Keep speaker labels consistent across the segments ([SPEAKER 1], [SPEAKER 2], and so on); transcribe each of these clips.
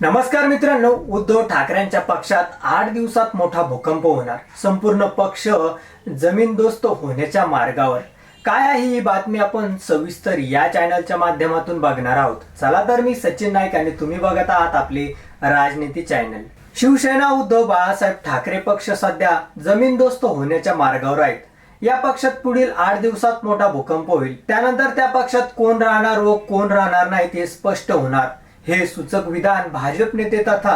[SPEAKER 1] नमस्कार मित्रांनो उद्धव ठाकरेंच्या पक्षात आठ दिवसात मोठा भूकंप होणार. संपूर्ण पक्ष जमीनदोस्त होण्याच्या मार्गावर. काय आहे ही बातमी आपण सविस्तर या चॅनलच्या माध्यमातून बघणार आहोत. चला तर मी सचिन नाईक आणि तुम्ही बघत आहात आपली राजनीती चॅनल. शिवसेना उद्धव बाळासाहेब ठाकरे पक्ष सध्या जमीनदोस्त होण्याच्या मार्गावर आहेत. या पक्षात पुढील आठ दिवसात मोठा भूकंप होईल. त्यानंतर त्या पक्षात कोण राहणार व कोण राहणार नाही ते स्पष्ट होणार. हे सूचक विधान भाजप नेते तथा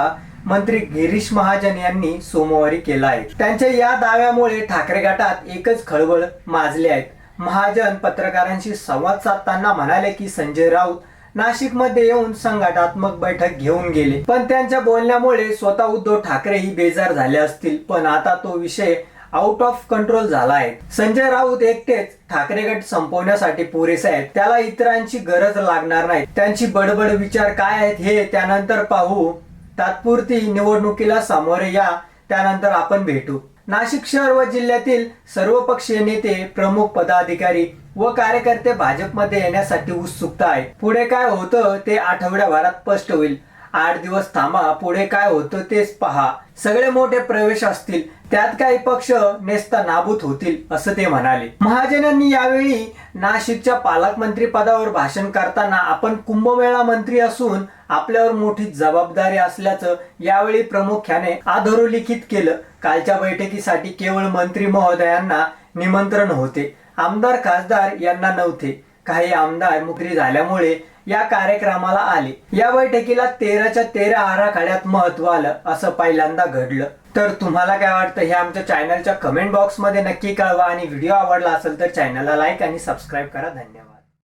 [SPEAKER 1] मंत्री गिरीश महाजन यांनी सोमवारी केलं आहे. त्यांच्या या दाव्यामुळे ठाकरे गटात एकच खळबळ माजले आहेत महाजन पत्रकारांशी संवाद साधताना म्हणाले की संजय राऊत नाशिकमध्ये येऊन संघटनात्मक बैठक घेऊन गेले. पण त्यांच्या बोलण्यामुळे स्वतः उद्धव ठाकरे ही बेजार झाले असतील. पण आता तो विषय आउट ऑफ कंट्रोल झाला आहे संजय राऊत एकटेच ठाकरे गट संपवण्यासाठी पुरेसे आहेत. त्याला इतरांची गरज लागणार नाही. त्यांची बडबड विचार काय आहेत हे त्यानंतर पाहू. तात्पुरती निवडणुकीला सामोरे या. त्यानंतर आपण भेटू. नाशिक शहर व जिल्ह्यातील सर्वपक्षीय नेते प्रमुख पदाधिकारी व कार्यकर्ते भाजपमध्ये येण्यासाठी उत्सुकता आहे. पुढे काय होतं ते आठवड्याभरात स्पष्ट होईल. आठ दिवस थांबा पुढे काय होतं तेच पहा. सगळे मोठे प्रवेश असतील त्यात काही पक्ष नेस्ता नाबूत होतील असं ते म्हणाले. महाजन यांनी यावेळी नाशिकच्या पालकमंत्री पदावर भाषण करताना आपण कुंभमेळा मंत्री असून आपल्यावर मोठी जबाबदारी असल्याचं यावेळी प्रामुख्याने अधोरेखित केलं. कालच्या बैठकीसाठी केवळ मंत्री महोदयांना निमंत्रण होते. आमदार खासदार यांना नव्हते. काही आमदार मुक्री झाल्यामुळे या कार्यक्रमाला आले. या बैठकीला तेराच्या तेरा आराखड्यात महत्त्व आलं असं पहिल्यांदा घडलं. तर तुम्हाला काय वाटतं हे आमच्या चॅनलच्या कमेंट बॉक्समध्ये नक्की कळवा आणि व्हिडिओ आवडला असेल तर चॅनलला लाईक आणि सबस्क्राईब करा. धन्यवाद.